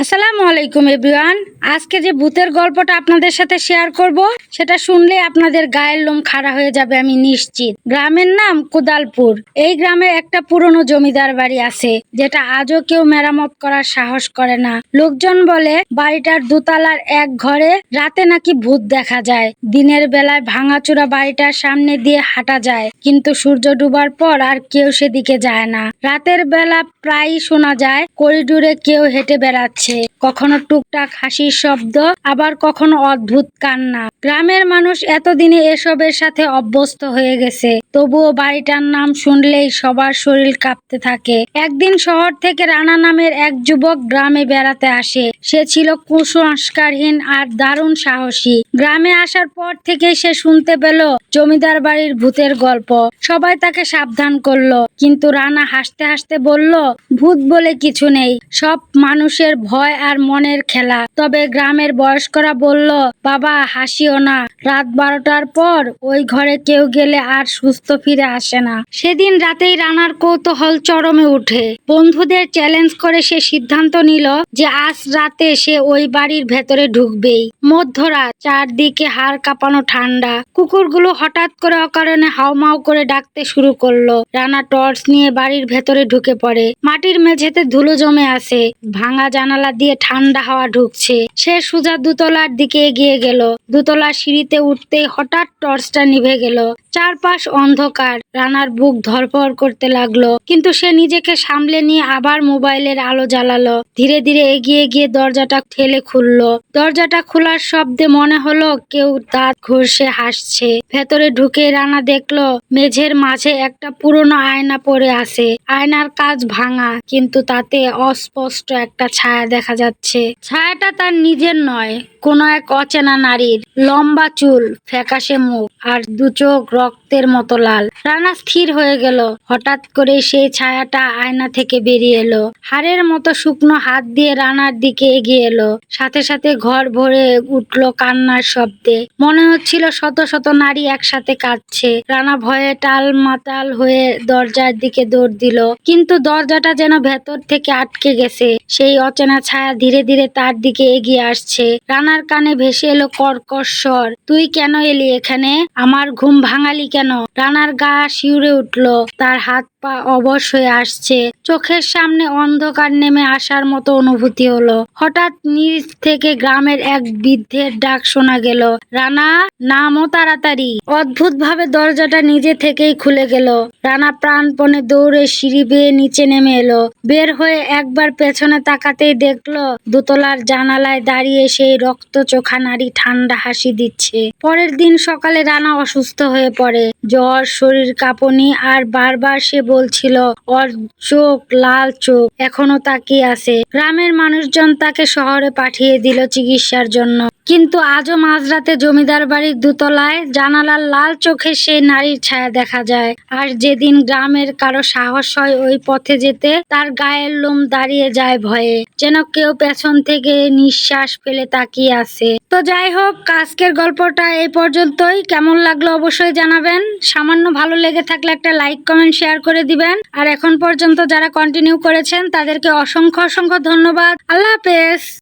আসসালামু আলাইকুম এভরিওয়ান। আজকে যে ভূতের গল্পটা আপনাদের সাথে শেয়ার করব, সেটা শুনলে আপনাদের গায়ের লোম খাড়া হয়ে যাবে, আমি নিশ্চিত। গ্রামের নাম কোদালপুর। এই গ্রামে একটা পুরনো জমিদার বাড়ি আছে, যেটা আজও কেউ মেরামত করার সাহস করে না। লোকজন বলে, বাড়িটার দোতলার এক ঘরে রাতে নাকি ভূত দেখা যায়। দিনের বেলায় ভাঙাচোরা বাড়িটার সামনে দিয়ে হাঁটা যায়, কিন্তু সূর্য ডুবার পর আর কেউ সেদিকে যায় না। রাতের বেলা প্রায়ই শোনা যায়, করিডোরে কেউ হেঁটে বেড়াচ্ছে। কখনো টুকটাক হাসির শব্দ আবার কখনো অদ্ভুত কান্না। গ্রামের মানুষ এতদিনে এসবের সাথে অভ্যস্ত হয়ে গেছে। তবুও বাড়িটার নাম শুনলেই সবার শরীর কাঁপতে থাকে। একদিন শহর থেকে রানা নামের এক যুবক গ্রামে বেড়াতে আসে। সে ছিল কুসংস্কারহীন আর দারুণ সাহসী। গ্রামে আসার পর থেকে সে শুনতে পেল জমিদার বাড়ির ভূতের গল্প। সবাই তাকে সাবধান করল, কিন্তু রানা হাসতে হাসতে বলল, ভূত বলে কিছু নেই, সব মানুষের ভয় আর মনের খেলা। তবে গ্রামের বয়স্করা বলল, বাবা, হাসিও না। রাত বারোটার পর ওই ঘরে কেউ গেলে আর সুস্থ ফিরে আসে না। সেদিন রাতেই রানার কৌতূহল চরমে উঠে। বন্ধুদের চ্যালেঞ্জ করে সে সিদ্ধান্ত নিল যে আজ রাতে সে ওই বাড়ির ভেতরে ঢুকবেই। মধ্যরাত চারদিকে হাড় কাঁপানো ঠান্ডা। কুকুরগুলো হঠাৎ করে অকারণে হাউমাউ করে ডাকতে শুরু করল। রানা টর্চ নিয়ে বাড়ির ভেতরে ঢুকে পড়ে। মাটির মেঝেতে ধুলো জমে আছে। ভাঙা জানালা দিয়ে ঠান্ডা হাওয়া ঢুকছে। সে সোজা দুতলার দিকে এগিয়ে গেল। দুতলার সিঁড়িতে উঠতেই হঠাৎ টর্চটা নিভে গেল। চারপাশ অন্ধকার। রানার বুক ধরপড় করতে লাগল। কিন্তু সে নিজেকে সামলে নিয়ে আবার মোবাইলের আলো জ্বালালো। ধীরে ধীরে এগিয়ে গিয়ে দরজাটা ঠেলে খুললো। দরজাটা খোলার শব্দে মনে হলো কেউ দাঁত ঘষে হাসছে। ভেতরে ঢুকে রানা দেখল, মেঝের মাঝে একটা পুরনো আয়না পড়ে আছে। আয়নার কাজ ভাঙা, কিন্তু তাতে অস্পষ্ট একটা ছায়া দেখা যাচ্ছে। ছায়াটা তার নিজের নয়, কোনো এক অচেনা নারীর। লম্বা চুল, ফ্যাকাশে মুখ। আর দু চোখ রক্তের মতো লাল। রানা স্থির হয়ে গেল। হঠাৎ করে সেই ছায়াটা আয়না থেকে বেরিয়ে এলো। হাড়ের মতো শুকনো হাত দিয়ে রানার দিকে এগিয়ে এলো। সাথে সাথে ঘর ভরে উঠল কান্নার শব্দে। মনে হচ্ছিল শত শত নারী একসাথে কাঁদছে। রানা ভয়ে টাল মাতাল হয়ে দরজার দিকে দৌড় দিল। কিন্তু দরজাটা যেন ভেতর থেকে আটকে গেছে। সেই অচেনা ছায়া ধীরে ধীরে তার দিকে এগিয়ে আসছে। রানার কানে ভেসে এলো কর্কশ স্বর। তুই কেন এলি এখানে? আমার ঘুম ভাঙালি কেন? রানার গা শিউরে উঠল তার হাত পা অবশ হয়ে আসছে। চোখের সামনে অন্ধকার নেমে আসার মতো অনুভূতি হলো। হঠাৎ নিচ থেকে গ্রামের এক বৃদ্ধের ডাক শোনা গেল, রানা নামও তাড়াতাড়ি। অদ্ভুত ভাবে দরজাটা নিজে থেকেই খুলে গেল। রানা প্রাণপণে দৌড়ে সিঁড়ি বেয়ে নিচে নেমে এলো। বের হয়ে একবার পেছনে তাকাতেই দেখল, দোতলার জানালায় দাঁড়িয়ে সেই রক্ত চোখা নারী ঠান্ডা হাসি দিচ্ছে। পরের দিন সকালে রানা অসুস্থ হয়ে পড়ে। জ্বর, শরীর কাঁপুনি আর বারবার সে বলছিল, ওর চোখ লাল চোখ, এখনও তাকিয়ে আছে। গ্রামের মানুষজন তাকে শহরে পাঠিয়ে দিল চিকিৎসার জন্য। কিন্তু আজও মাঝরাতে জমিদার বাড়ির দোতলায় জানালার লাল চোখে সেই নারীর ছায়া দেখা যায়। আর যেদিন গ্রামের কারও সাহস হয় ওই পথে যেতে, তার গায়ের লোম দাঁড়িয়ে যায় ভয়ে। যেন কেউ পেছন থেকে নিঃশ্বাস ফেলে তাকিয়ে আছে। তো যাই হোক, আজকের গল্পটা এই পর্যন্তই। কেমন লাগল অবশ্যই জানাবেন। সামান্য ভালো লেগে থাকলে একটা লাইক, কমেন্ট, শেয়ার করে দিবেন। আর এখন পর্যন্ত যারা কন্টিনিউ করেছেন, তাদেরকে অসংখ্য অসংখ্য ধন্যবাদ। আল্লাহ হাফেজ।